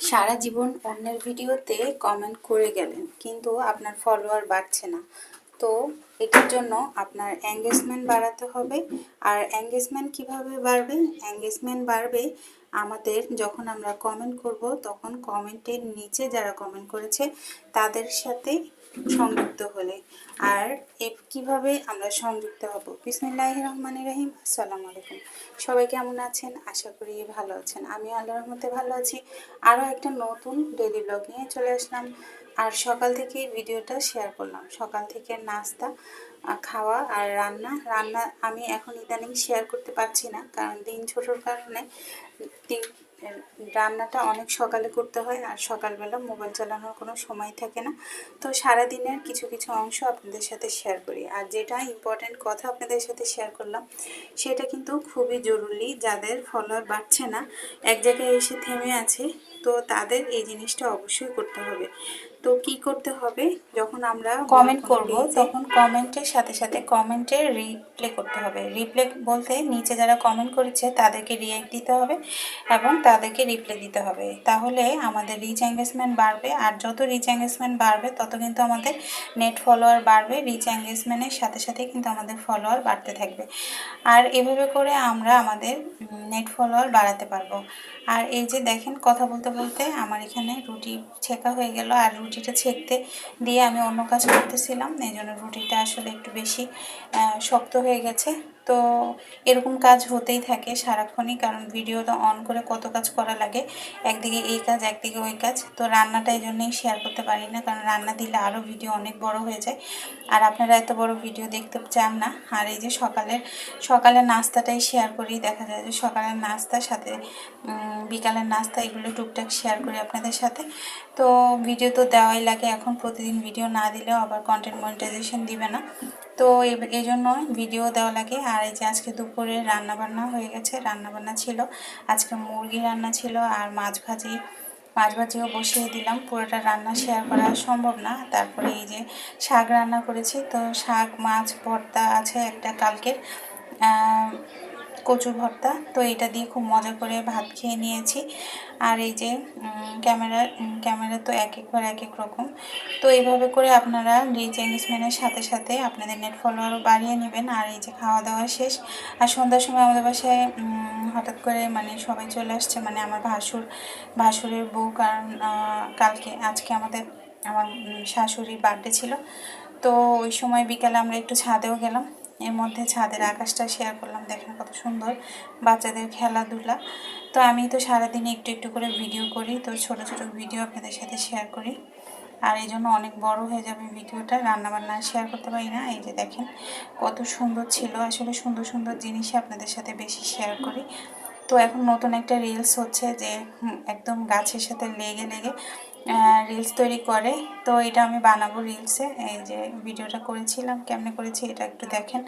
সারা জীবন অন্যের ভিডিওতে কমেন্ট করে গেলেন, কিন্তু আপনার ফলোয়ার বাড়ছে না। তো এটার জন্য আপনার এঙ্গেজমেন্ট বাড়াতে হবে। আর এঙ্গেজমেন্ট কীভাবে বাড়বে? এঙ্গেজমেন্ট বাড়বে আমাদের যখন আমরা কমেন্ট করব, তখন কমেন্টের নিচে যারা কমেন্ট করেছে, তাদের সাথে সংযুক্ত হলে। আর কীভাবে আমরা সংযুক্ত হব? বিসমিল্লাহ রহমান রহিম। আসসালামু আলাইকুম। সবাই কেমন আছেন? আশা করি ভালো আছেন। আমি আল্লাহর রহমতে ভালো আছি। আরও একটা নতুন ডেলি ব্লগ নিয়ে চলে আসলাম। আর সকাল থেকে ভিডিওটা শেয়ার করলাম। সকাল থেকে নাস্তা খাওয়া আর রান্না। রান্না আমি এখন ইদানিং শেয়ার করতে পারছি না। কারণ দিন ছোটোর কারণে রান্নাটা অনেক সকালে করতে হয় আর সকালবেলা মোবাইল চালানোর কোনো সময় থাকে না। তো সারা দিনের কিছু কিছু অংশ আপনাদের সাথে শেয়ার করি। আর যেটা ইম্পর্ট্যান্ট কথা আপনাদের সাথে শেয়ার করলাম, সেটা কিন্তু খুবই জরুরি। যাদের ফলোয়ার বাড়ছে না, এক জায়গায় এসে থেমে আছে, তো তাদের এই জিনিসটা অবশ্যই করতে হবে। তো কি করতে হবে? যখন আমরা কমেন্ট করব তখন কমেন্টের সাথে সাথে কমেন্টের রিপ্লে করতে হবে। রিপ্লে বলতে নিচে যারা কমেন্ট করেছে তাদেরকে রিয়াক্ট দিতে হবে এবং তাদেরকে রিপ্লে দিতে হবে। তাহলে আমাদের রিচ এঙ্গেজমেন্ট বাড়বে আর যত রিচ এঙ্গেজমেন্ট বাড়বে তত কিন্তু আমাদের নেট ফলোয়ার বাড়বে। রিচ এঙ্গেজমেন্টের সাথে সাথে কিন্তু আমাদের ফলোয়ার বাড়তে থাকবে। আর এভাবে করে আমরা আমাদের নেট ফলোয়ার বাড়াতে পারব। আর এই যে দেখেন কথা বলতে বলতে আমার এখানে রুটি ছেঁকা হয়ে গেল। আর রুটিটা ছেঁকতে দিয়ে আমি অন্য কাজ করতেছিলাম, এই জন্য রুটিটা আসলে একটু বেশি শক্ত হয়ে গেছে। তো এরকম কাজ হতেই থাকে সারাক্ষণই, কারণ ভিডিওটা অন করে কত কাজ করা লাগে, একদিকে এই কাজ, একদিকে ওই কাজ। তো রান্নাটা এই জন্যই শেয়ার করতে পারি না, কারণ রান্না দিলে আরও ভিডিও অনেক বড় হয়ে যায়। আর আপনারা এত বড় ভিডিও দেখতে চান না। আর এই যে সকালের সকালের নাস্তাটাই শেয়ার করি, দেখা যায় যে সকালের নাস্তার সাথে বিকালের নাস্তা, এগুলো টুকটাক শেয়ার করি আপনাদের সাথে। তো ভিডিও তো দেওয়াই লাগে, এখন প্রতিদিন ভিডিও না দিলেও আবার কন্টেন্ট মনিটাইজেশন দিবে না। তো এই- জন্য ভিডিও দেওয়া লাগে। আর এই যে আজকে দুপুরে রান্না বান্না হয়ে গেছে রান্না বান্না ছিল। আজকে মুরগি রান্না ছিল আর মাছ ভাজি। মাছ ভাজিও বসিয়ে দিলাম। পুরোটা রান্না শেয়ার করা সম্ভব না। তারপরে এই যে শাক রান্না করেছি। তো শাক, মাছ, ভর্তা আছে একটা কালকের। কচু ভর্তা। তো এটা দিয়ে খুব মজা করে ভাত খেয়ে নিয়েছি। আর এই যে ক্যামেরা ক্যামেরা তো এক একবার এক এক রকম। তো এইভাবে করে আপনারা রিচ এঙ্গেজমেন্টের সাথে সাথে আপনাদের নেট ফলোয়ারও বাড়িয়ে নেবেন। আর এই যে খাওয়া দাওয়া শেষ। আর সন্ধ্যার সময় আমাদের বাসায় হঠাৎ করে মানে সবাই চলে আসছে। মানে আমার ভাসুর, ভাসুরের বউ, কারণ কালকে, আজকে আমাদের, আমার শাশুড়ির বার্থডে ছিল। তো ওই সময় বিকালে আমরা একটু ছাদেও গেলাম। এর মধ্যে ছাদের আকাশটা শেয়ার করলাম, দেখেন কত সুন্দর বাচ্চাদের খেলাধুলা। তো আমি তো সারাদিন একটু একটু করে ভিডিও করি, তো ছোট ছোট ভিডিও আপনাদের সাথে শেয়ার করি। আর এই জন্য অনেক বড় হয়ে যাবে ভিডিওটা রান্নাবান্না শেয়ার করতে পারি না। এই যে দেখেন কত সুন্দর ছিল, আসলে সুন্দর সুন্দর জিনিসই আপনাদের সাথে বেশি শেয়ার করি। তো এখন নতুন একটা রিলস হচ্ছে যে একদম গাছের সাথে লেগে লেগে রিলস তৈরি করে। তো এটা আমি বানাবো রিলসে এই যে ভিডিওটা করেছিলাম, কেমনে করেছি এটা একটু দেখেন।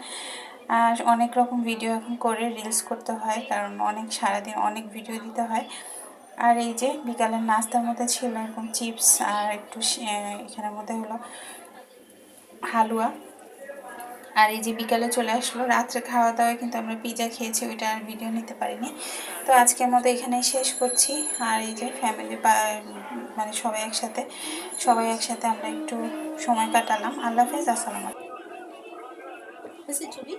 আর অনেক রকম ভিডিও এখন করে রিলস করতে হয়, কারণ অনেক, সারাদিন অনেক ভিডিও দিতে হয়। আর এই যে বিকালের নাস্তার মধ্যে ছিল এরকম চিপস আর একটু এখানের মধ্যে হলো হালুয়া। আর এই যে বিকালে চলে আসলো, রাত্রে খাওয়া দাওয়ায় কিন্তু আমরা পিজা খেয়েছি, ওইটা আর ভিডিও নিতে পারিনি। তো আজকের মতো এখানেই শেষ করছি। আর এই যে ফ্যামিলি বা মানে সবাই একসাথে সবাই একসাথে আমরা একটু সময় কাটালাম। আল্লাহ হাফেজ, আসসালামু ছবি